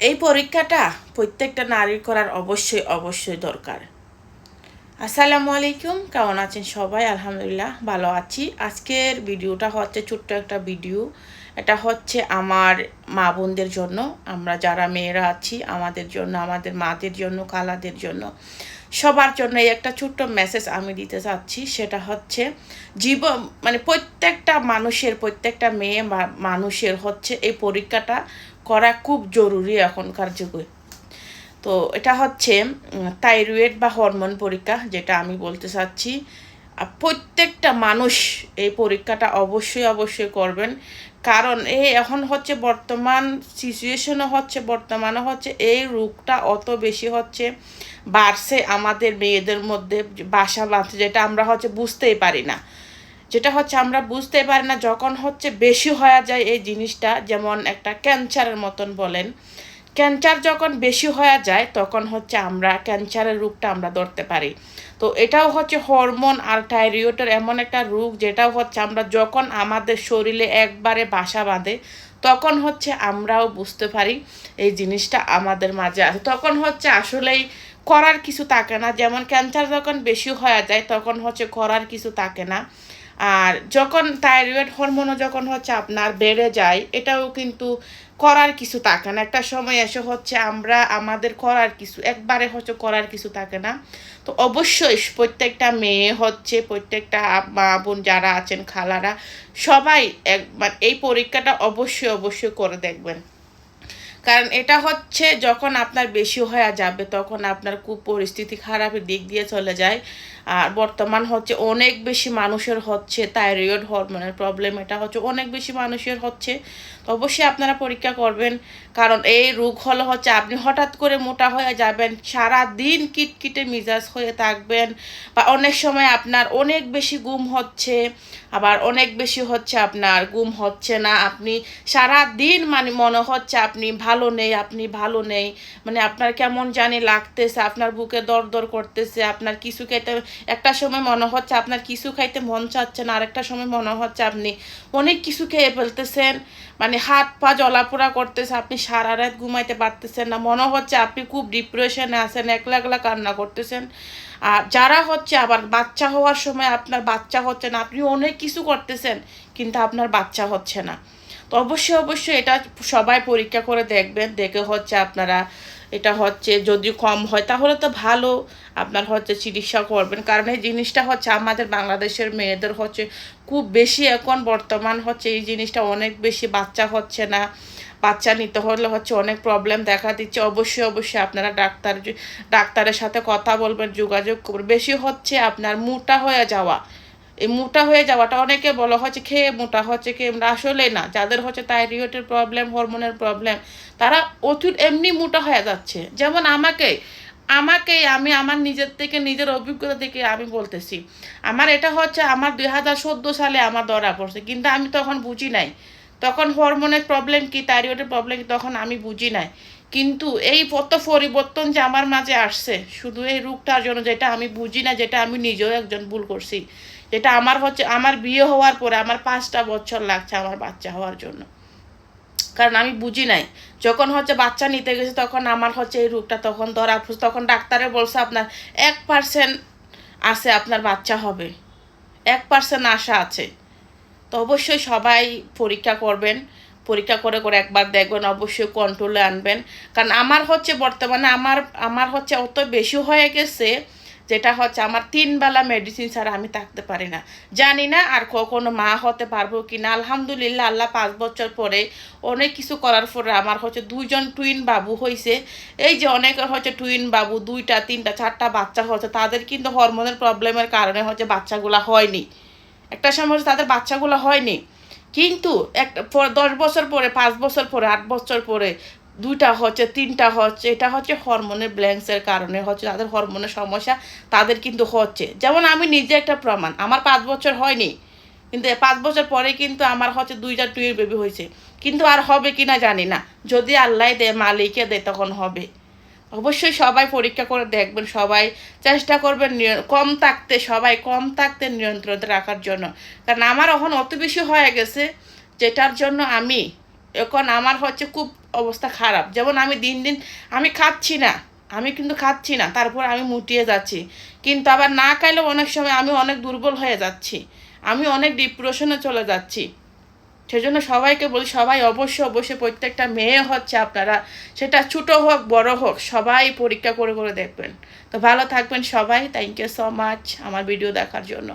এই পরীক্ষাটা প্রত্যেকটা নারীর করার অবশ্যই অবশ্যই দরকার। আসসালামু আলাইকুম, কেমন আছেন সবাই? আলহামদুলিল্লাহ ভালো আছি। আজকের ভিডিওটা হচ্ছে ছোট্ট একটা ভিডিও। এটা হচ্ছে আমার মা বোনদের জন্য। আমরা যারা মেয়েরা আছি, আমাদের জন্য, আমাদের মাদের জন্য কালাদের জন্য, সবার জন্য এই একটা ছোট্ট মেসেজ আমি দিতে চাচ্ছি। সেটা হচ্ছে জীবন মানে প্রত্যেকটা মানুষের, প্রত্যেকটা মেয়ে মানুষের হচ্ছে এই পরীক্ষাটা করা খুব জরুরি এখনকার যুগে। তো এটা হচ্ছে থাইরয়েড বা হরমোন পরীক্ষা, যেটা আমি বলতে চাচ্ছি। প্রত্যেকটা মানুষ এই পরীক্ষাটা অবশ্যই অবশ্যই করবেন। কারণ এই এখন হচ্ছে বর্তমান সিচুয়েশনও হচ্ছে বর্তমানে হচ্ছে, এই রোগটা অত বেশি হচ্ছে, বাড়ছে আমাদের মেয়েদের মধ্যে, বাসা বাঁধছে, যেটা আমরা হচ্ছে বুঝতেই পারি না। যেটা হচ্ছে আমরা বুঝতে পারি না যখন হচ্ছে বেশি হয়ে যায় এই জিনিসটা, যেমন একটা ক্যান্সারের মতন বলেন। ক্যান্সার যখন বেশি হয়ে যায়, তখন হচ্ছে আমরা ক্যান্সারের রোগটা আমরা ধরতে পারি। তো এটাও হচ্ছে হরমোন আর থাইরয়েডের এমন একটা রোগ, যেটাও হচ্ছে আমরা যখন আমাদের শরীরে একবারে বাসা বাঁধে, তখন হচ্ছে আমরাও বুঝতে পারি এই জিনিসটা আমাদের মাঝে আছে। তখন হচ্ছে আসলেই করার কিছু থাকে না। যেমন ক্যান্সার যখন বেশি হয়ে যায়, তখন হচ্ছে করার কিছু থাকে না। আর যখন থাইরয়েড হরমোনও যখন হচ্ছে আপনার বেড়ে যায়, এটাও কিন্তু করার কিছু থাকে না। একটা সময় এসে হচ্ছে আমরা, আমাদের করার কিছু, একবারে হচ্ছে করার কিছু থাকে না। তো অবশ্যই প্রত্যেকটা মেয়ে হচ্ছে, প্রত্যেকটা মা বোন যারা আছেন, খালারা, সবাই একবার এই পরীক্ষাটা অবশ্যই অবশ্যই করে দেখবেন। কারণ এটা হচ্ছে যখন আপনার বেশি হয়ে যাবে, তখন আপনার খুব পরিস্থিতি খারাপের দিক দিয়ে চলে যায়। আর বর্তমান হচ্ছে অনেক বেশি মানুষের হচ্ছে থাইরয়েড হরমোনের প্রবলেম এটা হচ্ছে অনেক বেশি মানুষের হচ্ছে। তো অবশ্যই আপনারা পরীক্ষা করবেন, কারণ এই রোগ হলো হচ্ছে আপনি হঠাৎ করে মোটা হয়ে যাবেন সারা দিন কিটকিটে মিজাজ হয়ে থাকবেন, বা অনেক সময় আপনার অনেক বেশি গুম হচ্ছে আবার অনেক বেশি হচ্ছে আপনার গুম হচ্ছে না, আপনি সারা দিন মানে মনে হচ্ছে আপনি ভালো নেই, আপনি ভালো নেই। মানে আপনার কেমন জানি লাগতেছে, আপনার বুকে দর দর করতেছে, আপনার কিছু খেতে, একটা সময় মনে হচ্ছে আপনার কিছু খাইতে মন চাচ্ছে না, আরেকটা সময় মনে হচ্ছে আপনি অনেক কিছু খেয়ে ফেলতেছেন। মানে হাত পা জলাপোড়া করতেছে, আপনি সারা রাত ঘুমাইতে পারতেছেন না, মনে হচ্ছে আপনি খুব ডিপ্রেশনে আছেন, একলা একলা কান্না করতেছেন। আর যারা হচ্ছে আবার বাচ্চা হওয়ার সময় আপনার বাচ্চা হচ্ছে না, আপনি অনেক কিছু করতেছেন, কিন্তু আপনার বাচ্চা হচ্ছে না। তো অবশ্যই অবশ্যই এটা সবাই পরীক্ষা করে দেখবেন, দেখে হচ্ছে আপনারা এটা হচ্ছে যদি কম হয়, তাহলে তো ভালো আপনার হচ্ছে চিকিৎসা করবেন। কারণ এই জিনিসটা হচ্ছে আমাদের বাংলাদেশের মেয়েদের হচ্ছে খুব বেশি এখন বর্তমান হচ্ছে এই জিনিসটা অনেক বেশি বাচ্চা হচ্ছে না। বাচ্চা নিতে হলে হচ্ছে অনেক প্রবলেম দেখা দিচ্ছে। অবশ্যই অবশ্যই আপনারা ডাক্তার ডাক্তারের সাথে কথা বলবেন, যোগাযোগ করবেন। বেশি হচ্ছে আপনার মোটা হয়ে যাওয়া। এই মোটা হয়ে যাওয়াটা অনেকে বলা হচ্ছে খেয়ে মোটা হচ্ছে খেয়ে আসলে না, যাদের হচ্ছে থাইরয়েডের প্রবলেম হরমোনের প্রবলেম তারা অতি এমনি মোটা হয়ে যাচ্ছে। যেমন আমাকে আমাকে আমি আমার নিজের থেকে, নিজের অভিজ্ঞতা থেকে আমি বলতেছি, আমার এটা হচ্ছে আমার দুই হাজার চোদ্দ সালে আমার ধরা পড়ছে। কিন্তু আমি তখন বুঝি নাই। তখন হরমোনের প্রবলেম কি থাইরয়েডের প্রবলেম কি, তখন আমি বুঝি নাই। কিন্তু এই কত পরিবর্তন যে আমার মাঝে আসছে, শুধু এই রোগটার জন্য যেটা আমি বুঝি না, যেটা আমি নিজেও একজন ভুল করছি, যেটা আমার হচ্ছে, আমার বিয়ে হওয়ার পরে আমার পাঁচটা বছর লাগছে আমার বাচ্চা হওয়ার জন্য। কারণ আমি বুঝি নাই। যখন হচ্ছে বাচ্চা নিতে গেছে, তখন আমার হচ্ছে এই রোগটা তখন ধরা তখন ডাক্তারে বলছে আপনার এক পার্সেন্ট আছে আপনার বাচ্চা হবে। এক পার্সেন্ট আশা আছে। তো অবশ্যই সবাই পরীক্ষা করবেন। পরীক্ষা করে করে একবার দেখবেন, অবশ্যই কন্ট্রোলে আনবেন। কারণ আমার হচ্ছে বর্তমানে আমার আমার হচ্ছে অত বেশি হয়ে গেছে যেটা হচ্ছে আমার তিন বেলা মেডিসিন ছাড়া আমি থাকতে পারি না। জানি না আর কখনো মা হতে পারব কি না আলহামদুলিল্লাহ, আল্লাহ পাঁচ বছর পরে অনেক কিছু করার পরে আমার হচ্ছে দুইজন টুইন বাবু হয়েছে এই যে অনেকের হচ্ছে টুইন বাবু, দুইটা, তিনটা, চারটা বাচ্চা হচ্ছে, তাদের কিন্তু হরমোনের প্রবলেমের কারণে হচ্ছে বাচ্চাগুলো হয়নি। একটা সময় তাদের বাচ্চাগুলো হয়নি। কিন্তু একটা দশ বছর পরে, পাঁচ বছর পরে, আট বছর পরে, দুইটা হচ্ছে, তিনটা হচ্ছে, এটা হচ্ছে হরমোনের ব্ল্যাঙ্কসের কারণে হচ্ছে তাদের হরমোনের সমস্যা তাদের কিন্তু হচ্ছে। যেমন আমি নিজে একটা প্রমাণ, আমার পাঁচ বছর হয়নি, কিন্তু পাঁচ বছর পরে কিন্তু আমার হচ্ছে দুইটা টুয়ের বেবি হয়েছে। কিন্তু আর হবে কি না জানি না। যদি আল্লাহ দেয় মালিকে দেয়, তখন হবে। অবশ্যই সবাই পরীক্ষা করে দেখবেন, সবাই চেষ্টা করবেন কম থাকতে, সবাই কম থাকতে নিয়ন্ত্রণ রাখার জন্য। কারণ আমার এখন অত বেশি হয়ে গেছে, যেটার জন্য আমি, এখন আমার হচ্ছে খুব অবস্থা খারাপ। যেমন আমি দিন দিন, আমি খাচ্ছি না, আমি কিন্তু খাচ্ছি না, তারপর আমি মুটিয়ে যাচ্ছি। কিন্তু আবার না খাইলেও অনেক সময় আমি অনেক দুর্বল হয়ে যাচ্ছি, আমি অনেক ডিপ্রেশনে চলে যাচ্ছি। সেজন্য সবাইকে বলি, সবাই অবশ্যই অবশ্যই প্রত্যেকটা মেয়ে হচ্ছে আপনারা, সেটা ছোট হোক, বড় হোক, সবাই পরীক্ষা করে করে দেখবেন। তো ভালো থাকবেন সবাই। থ্যাংক ইউ সো মাচ আমার ভিডিও দেখার জন্য।